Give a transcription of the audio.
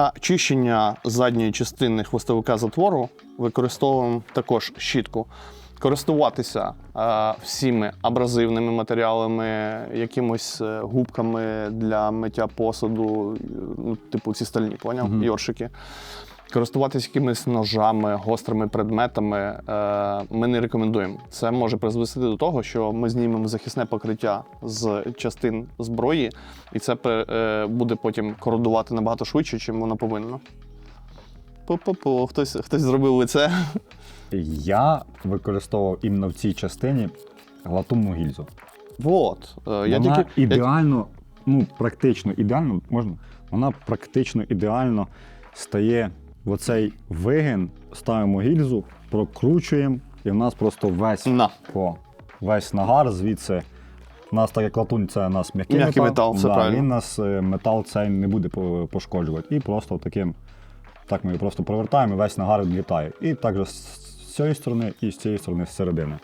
Для чищення задньої частини хвостовика затвору використовуємо також щітку. Користуватися е, всіми абразивними матеріалами, якимось е, губками для миття посуду, ну, типу ці стальні, поняв? Мгм. Йоршики. Користуватися якимись ножами, гострими предметами е, ми не рекомендуємо. Це може призвести до того, що ми знімемо захисне покриття з частин зброї, і це е, буде потім кородувати набагато швидше, ніж воно повинно. По-по-по, хтось, хтось зробив лице. Я використовував іменно в цій частині латунну гільзу. Вот. Е, я вона тільки, я, ідеально, ну практично ідеально, можна, вона практично ідеально стає в оцей вигин, ставимо гільзу, прокручуємо, і в нас просто весь на. по весь нагар звідси. У нас так як латунь, це у нас м'який, М'який метал, метал, все да, правильно. він нас е, метал цей не буде по- пошкоджувати. І просто таким, так ми його просто провертаємо, і весь нагар відлітає. І також з з цієї сторони, і з цієї сторони з середини.